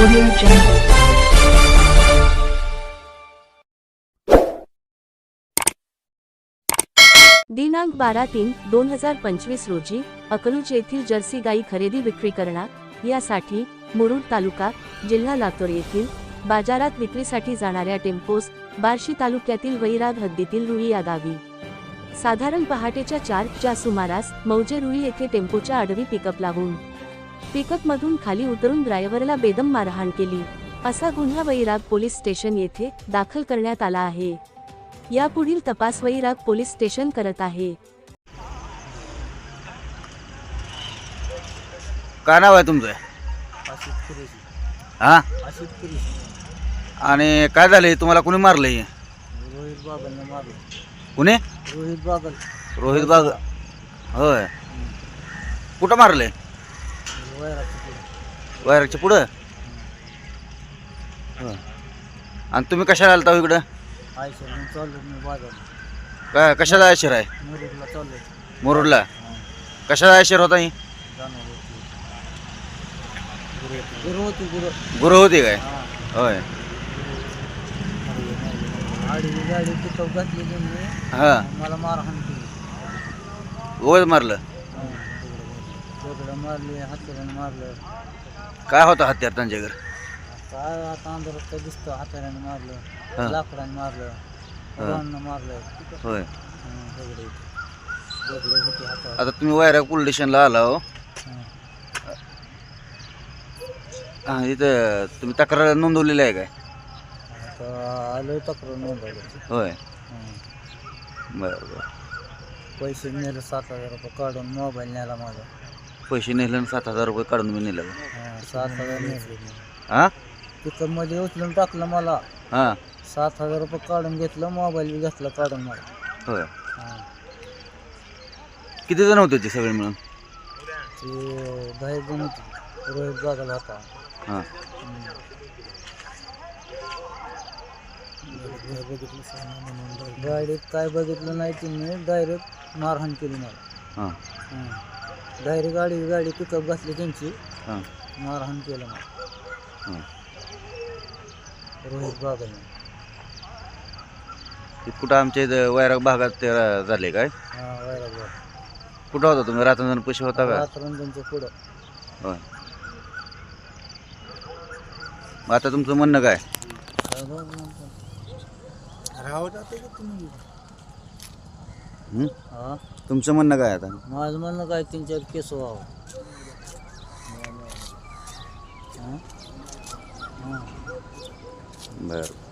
Audio Jungle. दिनांक बारा तीन दोन हजार पंचवीस रोजी अकलूज येथील जर्सी गाई खरेदी विक्री करणार यासाठी मुरुड तालुका जिल्हा लातूर येथील बाजारात विक्रीसाठी जाणाऱ्या टेम्पोस बार्शी तालुक्यातील वैराग हद्दीतील रुई या गावी साधारण पहाटेच्या चारच्या सुमारास मौजे रुई येथे टेम्पोच्या आडवी पिकअप लावून पिकअपमधून खाली उतरून ड्रायव्हरला बेदम मारहाण केली. असा गुन्हा वैराग पोलीस स्टेशन येथे दाखल करण्यात आला आहे. यापुढील तपास वैराग पोलीस स्टेशन करत आहे. काय नाव आहे तुमचं? हा? आणि काय झालंय? तुम्हाला कुणी मारलंय? रोहित मारलं. कुणी? रोहित बागल रोहित बाग होय. कुठं मारलंय? वैराचं पुढे. वायरच्या पुढं? होय. आणि तुम्ही कशाला आलता हो इकडं? काय कशाचा आयशर आहे? मुरुडला. कशाचा आयशर होता ही? गुरु होती गुरु गुरु होती काय? होय. हा. मला मारहाण केली. मारलं? मारली मारलं. काय होतं हत्यार त्यांच्याकडे काय आता अंधारात काय दिसतं हा. मारलं लाकडाने मारलं हा. राननं मारलं. होय. हं, दगडं इथे. दगडं होती हातावर आता तुम्ही वायरा पोलीस स्टेशनला आला हो. हं. हा, इथं तुम्ही तक्रार नोंदवलेली आहे काय? आता आलोय तक्रार नोंदवली होय. हं. बरं बरं पैसे नेले सात हजार रुपये काढून मोबाईल नेला माझा. पैसे नेले आणि सात हजार रुपये काढून मी नेलं. हं, सात हजार नेले. हा? पिकअपमध्ये उचलून टाकलं मला. हा. सात हजार रुपये काढून घेतलं मोबाईल बी घेतला काढून मला. होय. हं. किती जण होते ते सगळे मिळून? ते दहा एक जण होते. रोहित जागाला होता. हां. गाडीत काय बघितलं नाही त्यांनी डायरेक्ट मारहाण केली मला. हां. डायरेक्ट गाडी गाडी पिकअप घातली त्यांची. हां. मारहाण केलं. हां. रोहित बागलने ते कुठं आमच्या इथं वैराग भागात ते रा- झाले काय? हा वैराग कुठं होता तुम्ही? रात्रंजण पैसे होता का? रात्रंजनच्या पुढं. होय. मग आता तुमचं म्हणणं काय? राहू जाते का तुम्ही. हं? हा तुमचं म्हणणं काय आता माझं म्हणणं काय त्यांच्यावर केस व्हावं हा? बरं